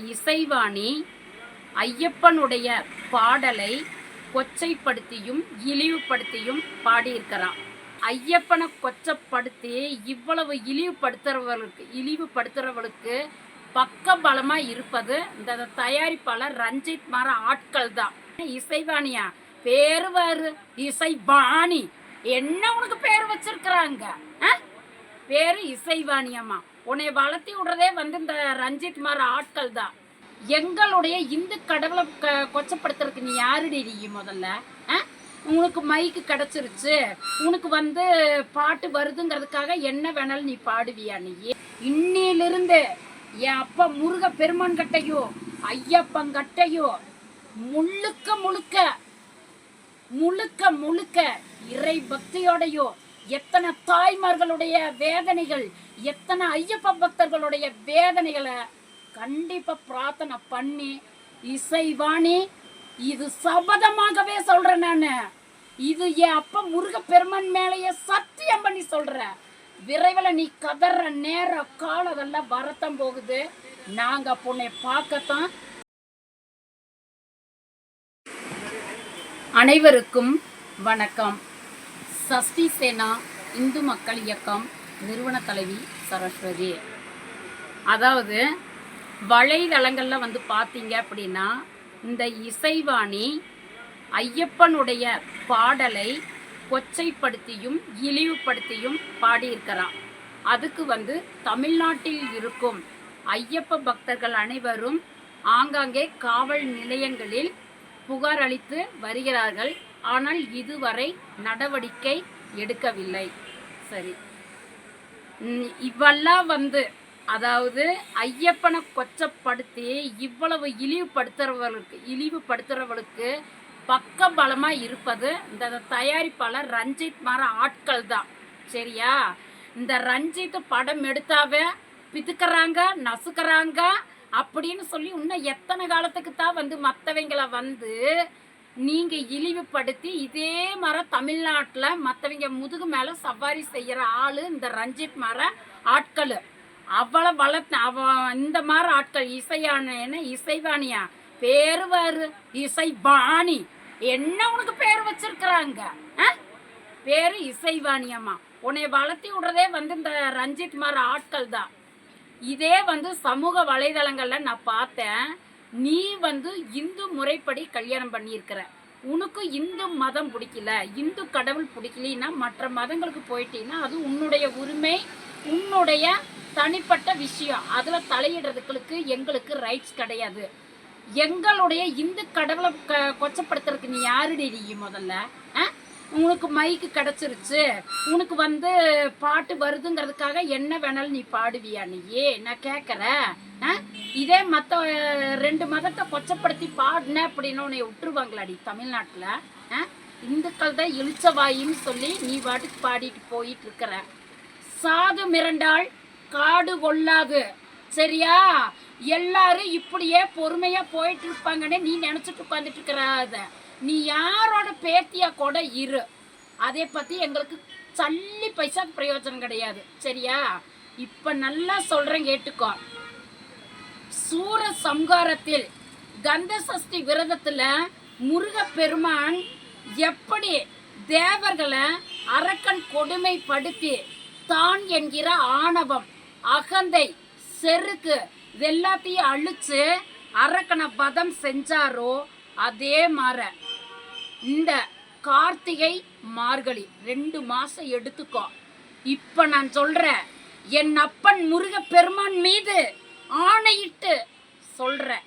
இசைவாணி ஐயப்பனுடைய பாடலை கொச்சைப்படுத்தியும் இழிவுபடுத்தியும் பாடியிருக்கிறான். ஐயப்பனை கொச்சப்படுத்தி இவ்வளவு இழிவுபடுத்துறவர்களுக்கு இழிவுபடுத்துறவர்களுக்கு பக்க பலமாக இருப்பது இந்த தயாரிப்பாளர் ரஞ்சித் மர ஆட்கள் தான். இசைவாணியா? பேர் வாரு இசைவாணி. என்ன உனக்கு பேர் வச்சிருக்கிறாங்க? ஆ? பேரு இசைவாணியம்மா. உன்னை வளர்த்தி விடுறதே வந்து இந்த ரஞ்சித் மாதிரி ஆட்கள் தான். எங்களுடைய இந்து கடவுளை க- கொச்சப்படுத்துறதுக்கு நீ யாருடி நீ முதல்ல? ஆ? உனக்கு மைக்கு கிடச்சிருச்சு. உனக்கு வந்து பாட்டு வருதுங்கிறதுக்காக என்ன வேணாலும் நீ பாடுவியா நீ? இன்னிலிருந்து என் அப்பா முருக பெருமான் கட்டையோ ஐயப்பங்கட்டையோ முழுக்க முழுக்க முழுக்க முழுக்க இறை பக்தியோடையோ எத்தனை தாய்மார்களுடைய வேதனைகள் எத்தனை ஐயப்ப பக்தர்களுடைய வேதனைகளை கண்டிப்பாக பிரார்த்தனை பண்ணி இசைவாணி இது சபதமாகவே சொல்கிறேன் நான். இது என் அப்பா முருக மேலேயே சத்தியம் பண்ணி சொல்கிற விரைவில் நீ கதற நேர காலம் அதெல்லாம் போகுது. நாங்கள் பொண்ணை பார்க்கத்தான். அனைவருக்கும் வணக்கம். சஷ்டி சேனா இந்து மக்கள் இயக்கம் நிறுவன தலைவி சரஸ்வதி. அதாவது வலைதளங்களில் வந்து பார்த்தீங்க அப்படின்னா இந்த இசைவாணி ஐயப்பனுடைய பாடலை கொச்சைப்படுத்தியும் இழிவுபடுத்தியும் பாடியிருக்கிறான். அதுக்கு வந்து தமிழ்நாட்டில் இருக்கும் ஐயப்ப பக்தர்கள் அனைவரும் ஆங்காங்கே காவல் நிலையங்களில் புகார் அளித்து வருகிறார்கள். ஆனால் இதுவரை நடவடிக்கை எடுக்கவில்லை. சரி. இவெல்லாம் வந்து அதாவது ஐயப்பனை கொச்சப்படுத்தி இவ்வளவு இழிவுபடுத்துறவர்களுக்கு இழிவுபடுத்துறவர்களுக்கு பக்க பலமாக இருப்பது இந்த தயாரிப்பாளர் ரஞ்சித் மர ஆட்கள் தான். சரியா? இந்த ரஞ்சித் படம் எடுத்தாவே பிதுக்கிறாங்க நசுக்கிறாங்க அப்படின்னு சொல்லி இன்னும் எத்தனை காலத்துக்கு தான் வந்து மற்றவங்கள வந்து நீங்க இழிவுபடுத்தி இதே மர தமிழ்நாட்டில் மற்றவங்க முதுகு மேல சவாரி செய்யற ஆளு இந்த ரஞ்சித் மர ஆட்கள். அவ்வளோ வளர்த்த அவ இந்த மாதிரி ஆட்கள் இசையான இசைவாணியா? பேரு வேறு இசைவாணி. என்ன உனக்கு பேர் வச்சிருக்கிறாங்க? ஆ? பேரு இசைவாணியம்மா. உன்னை வளர்த்தி விடுறதே வந்து இந்த ரஞ்சித் மாதிரி ஆட்கள் தான் இதே வந்து சமூக வலைதளங்கள்ல நான் பார்த்தேன். நீ வந்து இந்து முறைப்படி கல்யாணம் பண்ணியிருக்கிற. உனக்கு இந்து மதம் பிடிக்கல இந்து கடவுள் பிடிக்கலன்னா மற்ற மதங்களுக்கு போயிட்டீங்கன்னா அது உன்னுடைய உரிமை உன்னுடைய தனிப்பட்ட விஷயம். அதில் தலையிடுறதுக்கு எங்களுக்கு ரைட்ஸ் கிடையாது. எங்களுடைய இந்து கடவுளை க கொச்சப்படுத்துறதுக்கு நீ யாருடி நீ முதல்ல ஆ? உனக்கு மைக்கு கிடைச்சிருச்சு. உனக்கு வந்து பாட்டு வருதுங்கிறதுக்காக என்ன வேணாலும் நீ பாடுவியா நீயே நான் கேட்குறேன் இதே மற்ற ரெண்டு மதத்தை கொச்சப்படுத்தி பாடின அப்படின்னு உன்னை விட்டுருவாங்களாடி தமிழ்நாட்டில். இந்துக்கள் தான் இழிச்சவாயின்னு சொல்லி நீ பாட்டுக்கு பாடிட்டு போயிட்டு இருக்கிற சாது மிரண்டால் காடு கொள்ளாது சரியா? எல்லாரும் இப்படியே பொறுமையா போயிட்டு இருப்பாங்கன்னு நீ நினைச்சிட்டு உட்காந்துட்டு இருக்கிற அதை. நீ யாரோட பேத்தியா கூட இரு. அதை பத்தி எங்களுக்கு சல்லி பைசா பிரயோஜனம் கிடையாது. சரியா? இப்ப நல்லா சொல்றேன் கேட்டுக்கோ. சூர சம்ஹாரத்தில் கந்த சஷ்டி விரதத்துல முருக பெருமான் எப்படி தேவர்களை அரக்கன் கொடுமைப்படுத்தி தான் என்கிற ஆணவம் அகந்தை செருக்கு இதெல்லாத்தையும் அழிச்சு அரக்கனை பதம் செஞ்சாரோ அதே மாற. இந்த கார்த்திகை மார்கழி ரெண்டு மாசம் எடுத்துக்கோ. இப்ப நான் சொல்றேன் என் அப்பன் முருக பெருமான் மீது ஆணையிட்டு சொல்ற.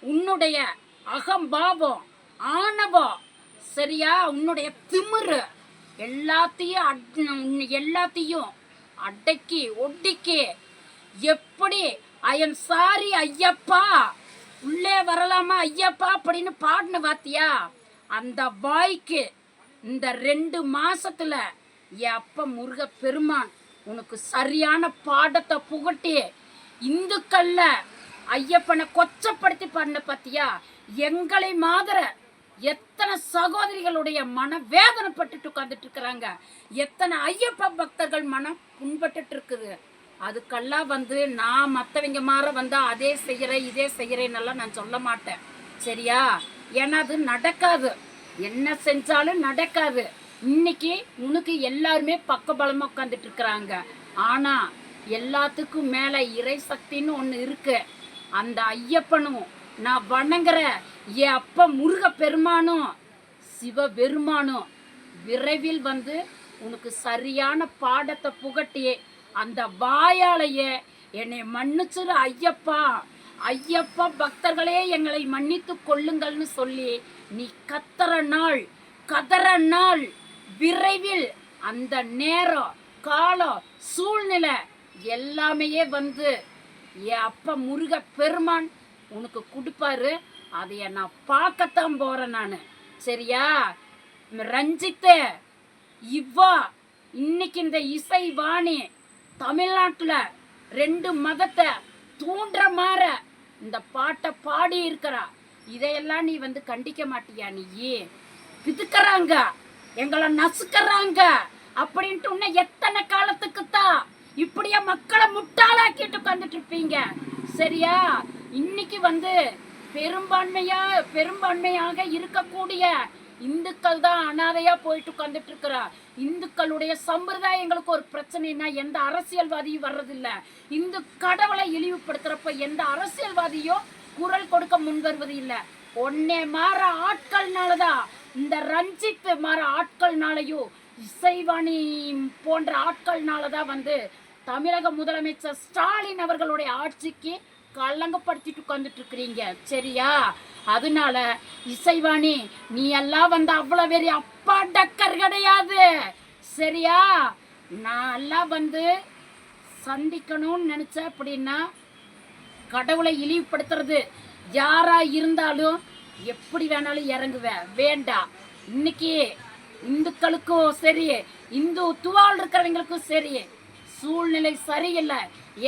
உன்னுடைய அகம்பாவம் ஆணவம் சரியா? உன்னுடைய திமிரு எல்லாத்தையும் அட்- எல்லாத்தையும் அடக்கி ஒட்டிக்கி எப்படி ஐயன் சாரி ஐயப்பா உள்ளே வரலாமா ஐயப்பா அப்படின்னு பாடின பாத்தியா அந்த பாய்க்கு இந்த ரெண்டு மாசத்துல என் அப்பா முருக பெருமான் உனக்கு சரியான பாடத்தை புகட்டி இந்துக்கள்ல ஐயப்பனை கொச்சப்படுத்தி பண்ண பத்தியா? எங்களை மாதர எத்தனை சகோதரிகளுடைய மன வேதனைப்பட்டுட்டு உட்கார்ந்துட்டு இருக்கிறாங்க எத்தனை ஐயப்ப பக்தர்கள் மனம் புண்பட்டு இருக்குது அதுக்கெல்லாம் வந்து நான் மற்றவங்க மாற வந்தா அதே செய்கிறேன் இதே செய்கிறேன்னெல்லாம் நான் சொல்ல மாட்டேன். சரியா? ஏன்னா அது நடக்காது. என்ன செஞ்சாலும் நடக்காது. இன்னைக்கு உனக்கு எல்லாருமே பக்கபலமாக உட்காந்துட்டு இருக்கிறாங்க ஆனா எல்லாத்துக்கும் மேல இறை சக்தின்னு ஒன்று இருக்கு. அந்த ஐயப்பனும் நான் வணங்குற என் அப்பா முருக பெருமானும் சிவபெருமானும் விரைவில் வந்து உனக்கு சரியான பாடத்தை புகட்டியே. அந்த வாயாலேயே என்னை மன்னிச்சிரு ஐயப்பா. ஐயப்பா பக்தர்களே எங்களை மன்னித்து கொள்ளுங்கள்னு சொல்லி நீ கத்தற நாள் கதற நாள் விரைவில் அந்த நேரம் காலம் சூழ்நிலை எல்லாமே வந்து என் அப்பா முருக பெருமான் உனக்கு கொடுப்பாரு. அதைய நான் பார்க்கத்தான் போறேன் நான். சரியா? ரஞ்சித்து இவ்வா இன்னைக்கு இந்த இசை வாணி தமிழ்நாட்டுல ரெண்டு மதத்தை தூண்டுற மாற இந்த பாட்டை பாடி இருக்கிறா. இதையெல்லாம் நீ வந்து கண்டிக்க மாட்டியா? நீ பிதுக்கறாங்க. எங்களை நசுக்கறாங்க. அப்படின்ட்டு உன்ன எத்தனை காலத்துக்கு தான் இப்படியே மக்களை முட்டாளாக்கிட்டு உட்காந்துட்டு இருப்பீங்க. சரியா? இன்னைக்கு வந்து பெரும்பான்மையா பெரும்பான்மையாக இருக்கக்கூடிய இந்துக்கள் தான் அனாதையா போயிட்டு உட்காந்துட்டு இருக்கிறா இந்துக்களுடைய சம்பிரதாயங்களுக்கு ஒரு பிரச்சனைனா எந்த அரசியல்வாதியும் வர்றதில்ல. இந்து கடவுளை இழிவுபடுத்துறப்ப எந்த அரசியல்வாதியும் குரல் கொடுக்க முன் வருவது இல்லை. ஒன்னே மாற ஆட்கள்னாலதான் இந்த ரஞ்சித் மாற ஆட்கள்னாலையும் இசைவாணி போன்ற ஆட்கள்னாலதான் வந்து தமிழக முதலமைச்சர் ஸ்டாலின் அவர்களுடைய ஆட்சிக்கு கலங்கப்படுத்திட்டு உட்காந்துட்டு இருக்கிறீங்க சரியா? அதனால இசைவாணி நீ எல்லாம் வந்து அவ்வளவு பெரிய அப்பா டக்கர் கிடையாது. சரியா? நான் எல்லாம் வந்து சந்திக்கணும்னு நினச்ச அப்படின்னா கடவுளை இழிவுபடுத்துறது. யாரா இருந்தாலும் எப்படி வேணாலும் இறங்குவேன். வேண்டாம். இன்னைக்கு இந்துக்களுக்கும் சரி இந்து துவால் இருக்கிறவங்களுக்கும் சரி சூழ்நிலை சரியில்லை.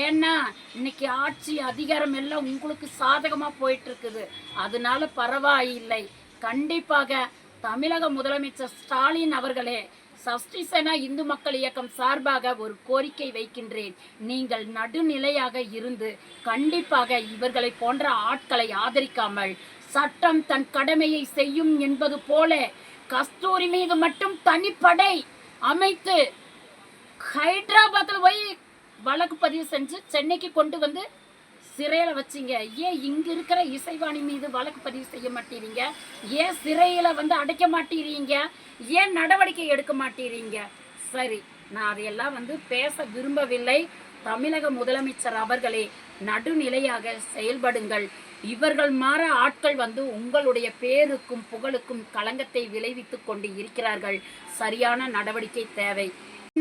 ஏன்னா இன்னைக்கு ஆட்சி அதிகாரம் எல்லாம் உங்களுக்கு சாதகமாக போயிட்டு இருக்குது அதனால பரவாயில்லை. கண்டிப்பாக தமிழக முதலமைச்சர் ஸ்டாலின் அவர்களே சஷ்டி சேனா இந்து மக்கள் இயக்கம் சார்பாக ஒரு கோரிக்கை வைக்கின்றேன். நீங்கள் நடுநிலையாக இருந்து கண்டிப்பாக இவர்களை போன்ற ஆட்களை ஆதரிக்காமல் சட்டம் தன் கடமையை செய்யும் என்பது போல கஸ்தூரி மீது மட்டும் தனிப்படை அமைத்து ஹைதராபாத்தில் போய் வழக்கு பதிவு செஞ்சு சென்னைக்கு கொண்டு வந்து சிறையில் வச்சிங்க. ஏன் இங்கே இருக்கிற இசைவாணி மீது வழக்கு பதிவு செய்ய மாட்டேறீங்க? ஏன் சிறையில் வந்து அடைக்க மாட்டேறீங்க? ஏன் நடவடிக்கை எடுக்க மாட்டேறீங்க? சரி நான் அதையெல்லாம் வந்து பேச விரும்பவில்லை. தமிழக முதலமைச்சர் அவர்களே நடுநிலையாக செயல்படுங்கள். இவர்கள் மாற ஆட்கள் வந்து உங்களுடைய பேருக்கும் புகழுக்கும் களங்கத்தை விளைவித்து கொண்டு இருக்கிறார்கள். சரியான நடவடிக்கை தேவை.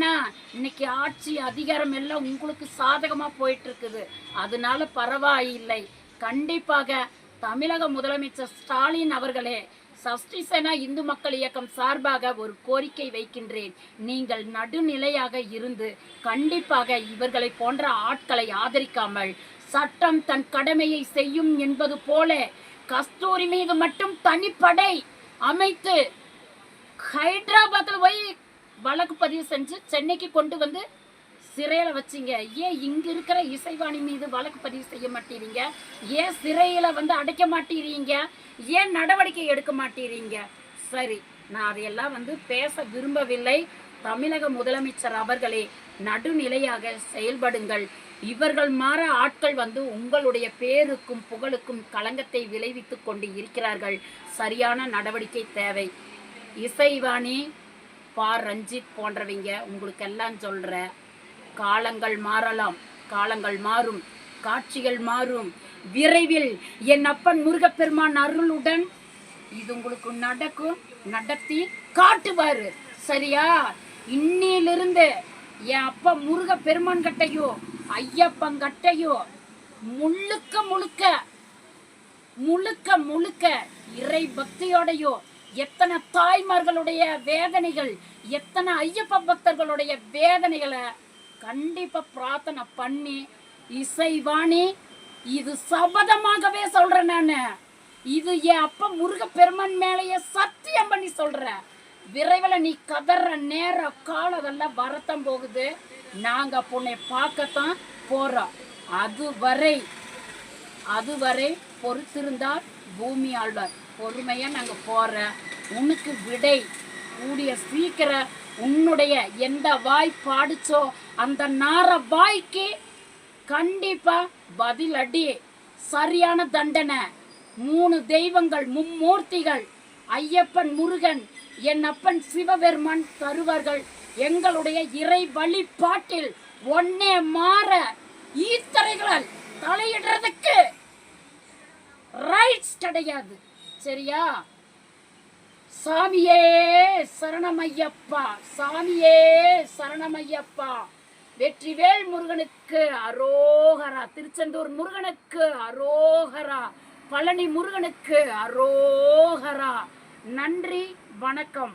ஏன்னா இன்னைக்கு ஆட்சி அதிகாரம் எல்லாம் உங்களுக்கு சாதகமா போயிட்டு இருக்குது அதனால பரவாயில்லை. கண்டிப்பாக தமிழக முதலமைச்சர் ஸ்டாலின் அவர்களே சஷ்டி சேனா இந்து மக்கள் இயக்கம் சார்பாக ஒரு கோரிக்கை வைக்கின்றேன். நீங்கள் நடுநிலையாக இருந்து கண்டிப்பாக இவர்களை போன்ற ஆட்களை ஆதரிக்காமல் சட்டம் தன் கடமையை செய்யும் என்பது போல கஸ்தூரி மீது மட்டும் தனிப்படை அமைத்து ஹைதராபாத்தில் போய் வழக்கு பதிவு செஞ்சு சென்னைக்கு கொண்டு வந்து சிறையில் வச்சிங்க. ஏன் இங்கே இருக்கிற இசைவாணி மீது வழக்கு பதிவு செய்ய மாட்டீங்க ஏன் சிறையில் வந்து அடைக்க மாட்டீங்க ஏன் நடவடிக்கை எடுக்க மாட்டீங்க சரி நான் அதையெல்லாம் வந்து பேச விரும்பவில்லை. தமிழக முதலமைச்சர் அவர்களே நடுநிலையாக செயல்படுங்கள். இவர்கள் மாற ஆட்கள் வந்து உங்களுடைய பேருக்கும் புகழுக்கும் களங்கத்தை விளைவித்து கொண்டு இருக்கிறார்கள். சரியான நடவடிக்கை தேவை. இசைவாணி பா ரஞ்சித் போன்றவங்க உங்களுக்கு எல்லாம் சொல்ற காலங்கள் மாறலாம் காலங்கள் மாறும் காட்சிகள் மாறும். விரைவில் என் அப்பன் முருகப்பெருமான் அருளுடன் இது உங்களுக்கு நடக்கும் நடத்தி காட்டுவாரு. சரியா? இன்னிலிருந்து என் அப்பா முருக பெருமான் கட்டையோ ஐயப்பன் கட்டையோ முழுக்க முழுக்க முழுக்க முழுக்க இறை பக்தியோடையோ எத்தனை தாய்மார்களுடைய வேதனைகள் எத்தனை ஐயப்ப பக்தர்களுடைய வேதனைகளை கண்டிப்பா பிரார்த்தனை பண்ணி இசைவாணி இது சபதமாகவே சொல்றேன் நானு. இது என் அப்பா முருக பெருமன் மேலேயே சத்தியம் பண்ணி சொல்றேன். விரைவில் நீ கதற நேர காலம் அதெல்லாம் வரத்தம் போகுது. நாங்க பொண்ணை பார்க்கத்தான் போறோம். அதுவரை அதுவரை பொறுத்திருந்தால் பூமி ஆழ்வார். பொறுமையா நாங்க போற உனக்கு விடை. கூடிய சீக்கிரம் உன்னுடைய எந்த வாய் பாடிச்சோ அந்த நார வாய்க்கு கண்டிப்பா பதில் அடி. சரியான தண்டனை. மூணு தெய்வங்கள் மும்மூர்த்திகள். ஐயப்பன் முருகன் என் அப்பன் சிவபெருமான் தருவார்கள். எங்களுடைய இறை வழிபாட்டில் ஒன்னே மாற ஈத்தரைகளால் தலையிடுறதுக்கு ரைட்ஸ் கிடையாது. சரியா? சாமியே சரணமையப்பா சாமியே சரணமையப்பா. வெற்றிவேல் முருகனுக்கு அரோகரா திருச்செந்தூர் முருகனுக்கு அரோகரா பழனி முருகனுக்கு அரோகரா. நன்றி வணக்கம்.